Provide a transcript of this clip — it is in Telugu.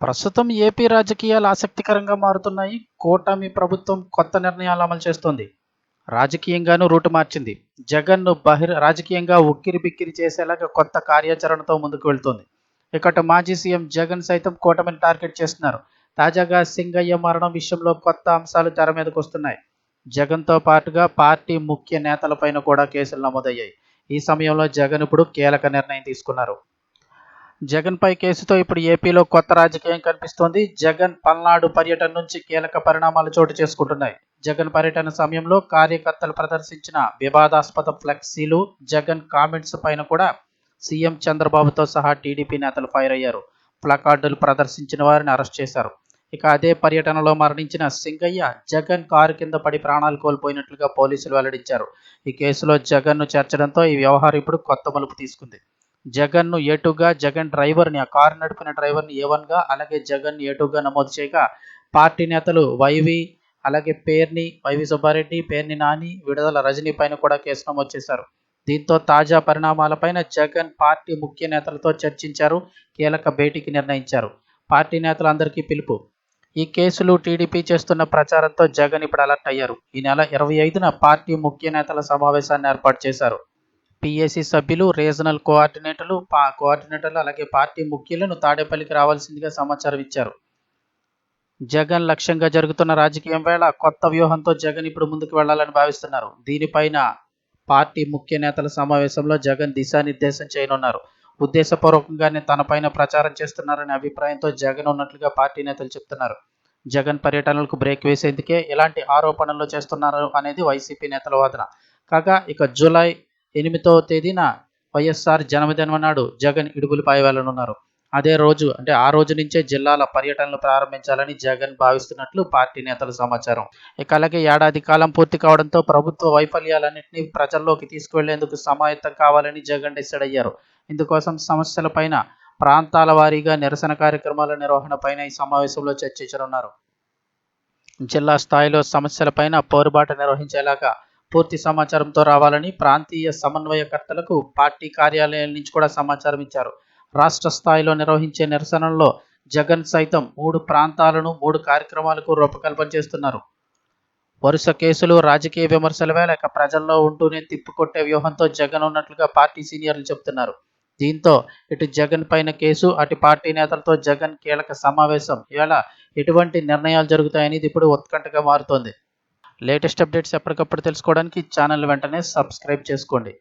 ప్రస్తుతం ఏపీ రాజకీయాలు ఆసక్తికరంగా మారుతున్నాయి. కూటమి ప్రభుత్వం కొత్త నిర్ణయాలు అమలు చేస్తోంది. రాజకీయంగానూ రూటు మార్చింది. జగన్ను బహిర్ రాజకీయంగా ఉక్కిరి బిక్కిరి చేసేలాగా కొత్త కార్యాచరణతో ముందుకు వెళ్తోంది. ఇకట మాజీ సీఎం జగన్ సైతం కూటమిని టార్గెట్ చేస్తున్నారు. తాజాగా సింగయ్య మరణం విషయంలో కొత్త అంశాలు తెర మీదకు వస్తున్నాయి. జగన్తో పాటుగా పార్టీ ముఖ్య నేతలపైన కూడా కేసులు నమోదయ్యాయి. ఈ సమయంలో జగన్ ఇప్పుడు కీలక నిర్ణయం తీసుకున్నారు. జగన్ పై కేసుతో ఇప్పుడు ఏపీలో కొత్త రాజకీయం కనిపిస్తోంది. జగన్ పల్నాడు పర్యటన నుంచి కీలక పరిణామాలు చోటు చేసుకుంటున్నాయి. జగన్ పర్యటన సమయంలో కార్యకర్తలు ప్రదర్శించిన వివాదాస్పద ఫ్లెక్సీలు జగన్ కామెంట్స్ పైన కూడా సీఎం చంద్రబాబుతో సహా టీడీపీ నేతలు ఫైర్ అయ్యారు. ప్లకార్డులు ప్రదర్శించిన వారిని అరెస్ట్ చేశారు. ఇక అదే పర్యటనలో మరణించిన సింగయ్య జగన్ కారు కింద పడి ప్రాణాలు కోల్పోయినట్లుగా పోలీసులు వెల్లడించారు. ఈ కేసులో జగన్ను చేర్చడంతో ఈ వ్యవహారం ఇప్పుడు కొత్త మలుపు తీసుకుంది. జగన్ను ఏటుగా జగన్ డ్రైవర్ని ఆ కారు నడిపిన డ్రైవర్ని ఏ అలాగే జగన్ ఏటుగా నమోదు చేయగా పార్టీ నేతలు వైవి అలాగే పేర్ని వైవి సుబ్బారెడ్డి పేర్ని నాని విడుదల రజనీ పైన కూడా కేసు నమోదు చేశారు. దీంతో తాజా పరిణామాలపైన జగన్ పార్టీ ముఖ్య నేతలతో చర్చించారు కీలక భేటీకి నిర్ణయించారు. పార్టీ నేతలందరికీ పిలుపు. ఈ కేసులు టీడీపీ చేస్తున్న ప్రచారంతో జగన్ ఇప్పుడు అలర్ట్ అయ్యారు. ఈ నెల ఇరవై ఐదున పార్టీ ముఖ్య నేతల సమావేశాన్ని ఏర్పాటు చేశారు. పిఎస్సి సభ్యులు రీజనల్ కోఆర్డినేటర్లు పా కోఆర్డినేటర్లు అలాగే పార్టీ ముఖ్యులను తాడేపల్లికి రావాల్సిందిగా సమాచారం ఇచ్చారు. జగన్ లక్ష్యంగా జరుగుతున్న రాజకీయం వేళ కొత్త వ్యూహంతో జగన్ ఇప్పుడు ముందుకు వెళ్ళాలని భావిస్తున్నారు. దీనిపైన పార్టీ ముఖ్య నేతల సమావేశంలో జగన్ దిశానిర్దేశం చేయనున్నారు. ఉద్దేశపూర్వకంగానే తనపైన ప్రచారం చేస్తున్నారనే అభిప్రాయంతో జగన్ ఉన్నట్లుగా పార్టీ నేతలు చెప్తున్నారు. జగన్ పర్యటనలకు బ్రేక్ వేసేందుకే ఇలాంటి ఆరోపణలు చేస్తున్నారు అనేది వైసీపీ నేతల వాదన. కాగా ఇక జూలై ఎనిమిదవ తేదీన వైఎస్ఆర్ జన్మదినం నాడు జగన్ ఇడుగులపై వెళ్ళనున్నారు అదే రోజు అంటే ఆ రోజు నుంచే జిల్లాల పర్యటనలు ప్రారంభించాలని జగన్ భావిస్తున్నట్లు పార్టీ నేతల సమాచారం. ఇక అలాగే ఏడాది కాలం పూర్తి కావడంతో ప్రభుత్వ వైఫల్యాలన్నింటినీ ప్రజల్లోకి తీసుకువెళ్ళేందుకు సమాయత్తం కావాలని జగన్ డిసైడ్ అయ్యారు. ఇందుకోసం సమస్యలపైన ప్రాంతాల వారీగా నిరసన కార్యక్రమాల నిర్వహణపైన ఈ సమావేశంలో చర్చించనున్నారు. జిల్లా స్థాయిలో సమస్యలపైన పోరుబాట నిర్వహించేలాగా పూర్తి సమాచారంతో రావాలని ప్రాంతీయ సమన్వయకర్తలకు పార్టీ కార్యాలయాల నుంచి కూడా సమాచారం ఇచ్చారు. రాష్ట్ర స్థాయిలో నిర్వహించే నిరసనల్లో జగన్ సైతం మూడు ప్రాంతాలను మూడు కార్యక్రమాలకు రూపకల్పన చేస్తున్నారు. వరుస కేసులు రాజకీయ విమర్శల వేళ ప్రజల్లో ఉంటూనే తిప్పుకొట్టే వ్యూహంతో జగన్ ఉన్నట్లుగా పార్టీ సీనియర్లు చెబుతున్నారు దీంతో ఇటు జగన్ పైన కేసు అటు పార్టీ నేతలతో జగన్ కీలక సమావేశం. ఇవాళ ఎటువంటి నిర్ణయాలు జరుగుతాయని ఇది ఇప్పుడు ఉత్కంఠగా మారుతోంది. లేటెస్ట్ అప్డేట్స్ ఎప్పటికప్పుడు తెలుసుకోవడానికి ఛానల్ వెంటనే సబ్స్క్రైబ్ చేసుకోండి.